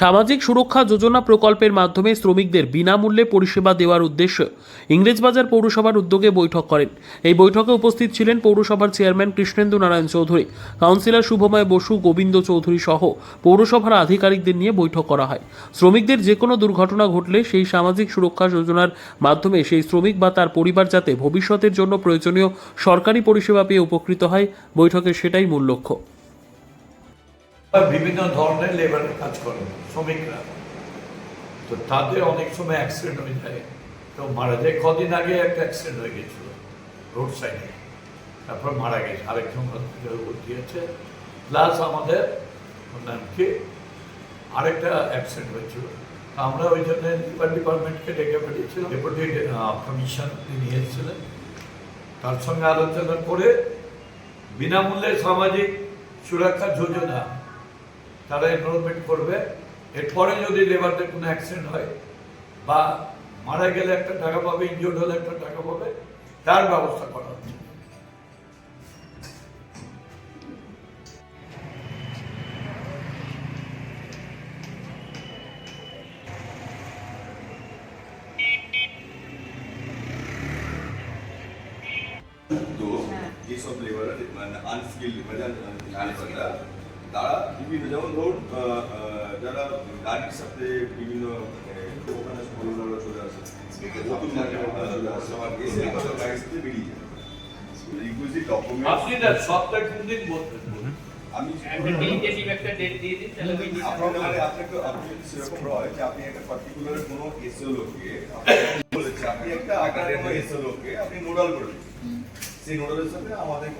সামাজিক সুরক্ষা যোজনা প্রকল্পের মাধ্যমে শ্রমিকদের বিনামূল্যে পরিষেবা দেওয়ার উদ্দেশ্যে ইংরেজবাজার পৌরসভার উদ্যোগে বৈঠক করেন। এই বৈঠকে উপস্থিত ছিলেন পৌরসভার চেয়ারম্যান কৃষ্ণেন্দু নারায়ণ চৌধুরী, কাউন্সিলর শুভময় বসু, গোবিন্দ চৌধুরী সহ পৌরসভার আধিকারিকদের নিয়ে বৈঠক করা হয়। শ্রমিকদের যে কোনো দুর্ঘটনা ঘটলে সেই সামাজিক সুরক্ষা যোজনার মাধ্যমে সেই শ্রমিক বা তার পরিবার যাতে ভবিষ্যতের জন্য প্রয়োজনীয় সরকারি পরিষেবা পেয়ে উপকৃত হয়। বৈঠকের সেটাই মূল লক্ষ্য। বিভিন্ন ধরনের লেবারের কাজ করে, শ্রমিকরা। তো তাদের অনেক সময় অ্যাক্সিডেন্ট হয়ে যায়। তো মারা যায়। কদিন আগে একটা অ্যাক্সিডেন্ট হয়ে গেছিল রোড সাইডে তারপর মারা গেছে। আরেকজন ভর্তি আছে প্লাস আমাদের ওর নাম কি আরেকটা অ্যাক্সিডেন্ট হয়েছিল। আমরা ওই জন্য লিভার ডিপার্টমেন্টকে ডেকে পাঠিয়েছিলাম। ডেপুটি কমিশন তিনি এসেছিলেন তার সঙ্গে আলোচনা করে বিনামূল্যে সামাজিক সুরক্ষা যোজনা তারা এনরোলমেন্ট করবে। এরপরে যদি লেবারদের কোনো অ্যাক্সিডেন্ট হয় বা মারা গেলে একটা টাকা পাবে ইনজোর্ড হলে একটা টাকা পাবে, তার ব্যবস্থা করা হচ্ছে। যেসব লেবার মানে আনস্কিল মানে লেবাররা তারা বিভিন্ন যেমন ধরুন যারা গাড়ির সাথে বিভিন্ন ওখানে চলে আসে নতুন মার্কেট চলে আসে আবার এসে গাড়ির সাথে বেরিয়ে যায়। রিকুইজিট ডকুমেন্ট আপনি না সপ্তাহে কোন দিন বলবেন? আমি একটা একটা date দিয়ে দিন, তাহলে ওই date আপনার আপনাকে আপনি সেরকম হয় যে আপনি একটা পার্টিকুলার কোনো এসও লোককে আপনি বলেছে আপনি একটা আকারে কোনো আপনি নোডাল করে সেই নোডালের সাথে আমাদের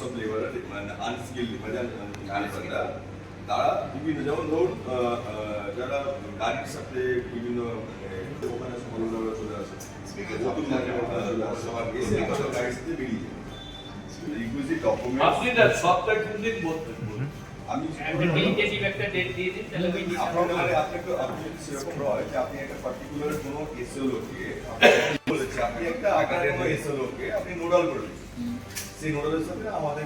যেসব লেবার মানে আনস্কিল মানে লেবাররা তারা বিভিন্ন যেমন ধরুন আহ, আহ, যারা গাড়ির সাথে বিভিন্ন আহ, ওখানে সরবরাহ চলে আসে নতুন মার্কেট চলে আসে আবার এসে আবার গাড়ির সাথে বেরিয়ে যায় রিকুইজিট ডকুমেন্ট আপনি না সপ্তাহে কোন দিন বলবেন আমি একটা tentative একটা date দিয়ে দিন, তাহলে ওই date আপনার মানে আপনাকে আপনি যদি সেরকম হয় যে আপনি একটা পার্টিকুলার কোনো এসও লোককে আপনি বলেছে আপনি একটা আকারে কোনো এসও লোককে আপনি নোডাল করে দিন সেই নোডালের সাথে আমাদের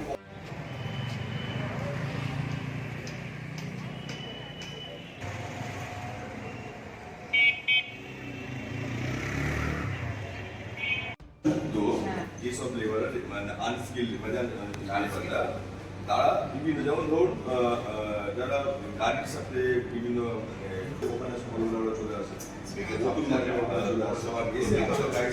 তো যেসব লেবার মানে আনস্কিল মানে লেবাররা তারা বিভিন্ন যেমন ধরুন আহ, আহ, যারা গাড়ির সাথে বিভিন্ন আহ, ওখানে সরবরাহ চলে আসে নতুন মার্কেট চলে আসে আবার এসে আবার